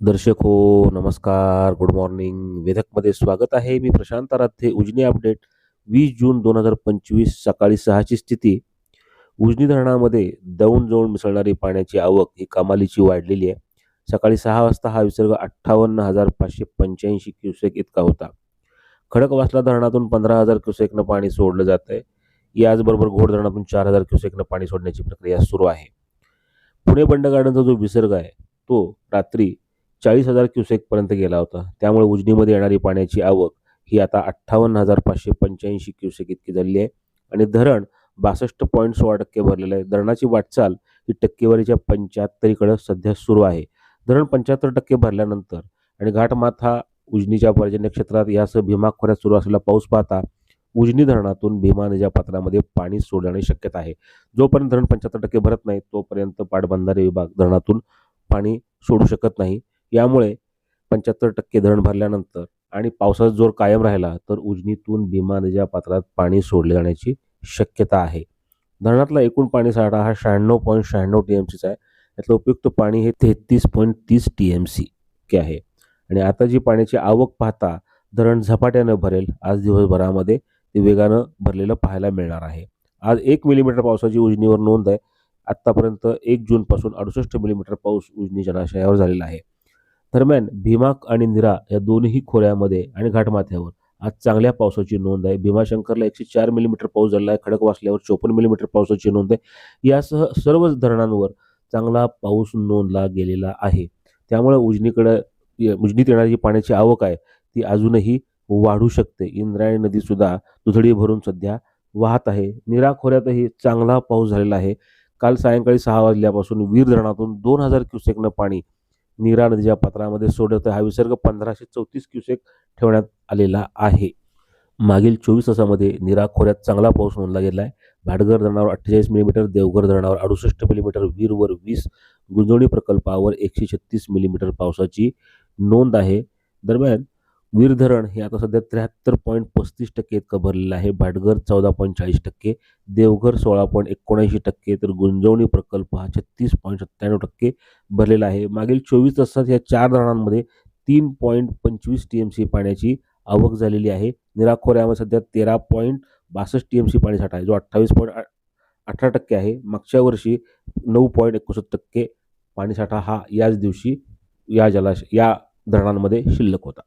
दर्शक हो नमस्कार. गुड मॉर्निंग वेधकमध्ये स्वागत आहे. मी प्रशांत आराध्ये उजनी अपडेट. वीस जून दोन हजार पंचवीस सकाळी सहाची स्थिती. उजनी धरणामध्ये दौंड जवळ मिसळणारी पाण्याची आवक ही कमालीची वाढलेली आहे. सकाळी सहा वाजता हा विसर्ग अठ्ठावन्न हजार पाचशे पंच्याऐंशी क्युसेक इतका होता. खडकवासला धरणातून पंधरा हजार क्युसेकनं पाणी सोडलं जात आहे. याचबरोबर घोड धरणातून चार हजार क्युसेकनं पाणी सोडण्याची प्रक्रिया सुरू आहे. पुणे बंड गार्डनचा जो विसर्ग आहे तो रात्री चाळीस हजार क्युसेकपर्यंत गेला होता. त्यामुळे उजनीमध्ये येणारी पाण्याची आवक ही आता अठ्ठावन्न हजार पाचशे पंच्याऐंशी क्युसेक इतकी झालेली आहे. आणि धरण बासष्ट पॉईंट सोळा टक्के भरलेलं आहे. धरणाची वाटचाल ही टक्केवारीच्या पंच्याहत्तरीकडे सध्या सुरू आहे. धरण पंच्याहत्तर टक्के भरल्यानंतर आणि घाटमाथा उजनीच्या पर्जन्य क्षेत्रात यासह भीमा खोऱ्यात सुरू असलेला पाऊस पाहता उजनी धरणातून भीमा नदीच्या पात्रामध्ये पाणी सोडण्याची शक्यता आहे. जोपर्यंत धरण पंच्याहत्तर टक्के भरत नाही तोपर्यंत पाटबंधारे विभाग धरणातून पाणी सोडू शकत नाही. यामुळे पंच्याहत्तर टक्के धरण भरल्यानंतर आणि पावसाचा जोर कायम राहिला तर उजनीतून भीमा नदीच्या पात्रात पाणी सोडले जाण्याची शक्यता आहे. धरणातला एकूण पाणी साठा हा शहाण्णव पॉईंट शहाण्णव टी एम सीचा आहे. यातलं उपयुक्त पाणी हे तेहतीस पॉईंट तीस टी एम सी के आहे. आणि आता जी पाण्याची आवक पाहता धरण झपाट्यानं भरेल. आज दिवसभरामध्ये ते वेगानं भरलेलं पाहायला मिळणार आहे. आज एक मिलीमीटर पावसाची उजनीवर नोंद आहे. आत्तापर्यंत एक जूनपासून अडुसष्ट मिलीमीटर पाऊस उजनी जलाशयावर झालेला आहे. दरम्यान भीमा आणि निरा या दोन्ही खोऱ्यामध्ये आणि घाटमाथ्यावर. आज चांगल्या पावसाची नोंद आहे. भीमाशंकरला एकशे चार मिलीमीटर पाऊस झाला आहे. खडकवासल्यावर चोपन्न मिलीमीटर पावसाची नोंद आहे. यासह सर्वच धरणांवर चांगला पाऊस नोंदला गेलेला आहे. त्यामुळे उजनीकडं उजनीत येणारी जी पाण्याची आवक आहे ती अजूनही वाढू शकते. इंद्रायणी नदीसुद्धा दुधडी भरून सध्या वाहत आहे. निरा खोऱ्यातही चांगला पाऊस झालेला आहे. काल सायंकाळी सहा वाजल्यापासून वीर धरणातून दोन हजार क्युसेकनं पाणी नीरा नदीच्या पात्रामध्ये सोडत हा विसर्ग पंधराशे चौतीस क्युसेक ठेवण्यात आलेला आहे. मागील चोवीस तासामध्ये निरा खोऱ्यात चांगला पाऊस नोंदला गेला आहे भाटघर धरणावर अठ्ठेचाळीस मिलीमीटर देवघर धरणावर अडुसष्ट मिलीमीटर वीरवर वीस गुंजवणी प्रकल्पावर एकशे छत्तीस मिलीमीटर पावसाची नोंद आहे. दरम्यान वीर धरण हे आता सध्या त्र्याहत्तर पॉईंट पस्तीस टक्के इतकं भरलेलं आहे. भाटघर चौदा पॉईंट चाळीस टक्के देवघर सोळा पॉईंट एकोणऐंशी टक्के तर गुंजवणी प्रकल्प हा छत्तीस पॉईंट सत्त्याण्णव टक्के भरलेला आहे. मागील चोवीस तासात या चार धरणांमध्ये तीन पॉईंट पंचवीस टी एम सी पाण्याची आवक झालेली आहे. निराखोऱ्यामध्ये सध्या तेरा पॉईंट बासष्ट टी एम सी पाणीसाठा आहे जो अठ्ठावीस पॉईंट अठरा टक्के आहे. मागच्या वर्षी नऊ पॉईंट एकोणसत्तर टक्के पाणीसाठा हा याच दिवशी या जलाशय या धरणांमध्ये शिल्लक होता.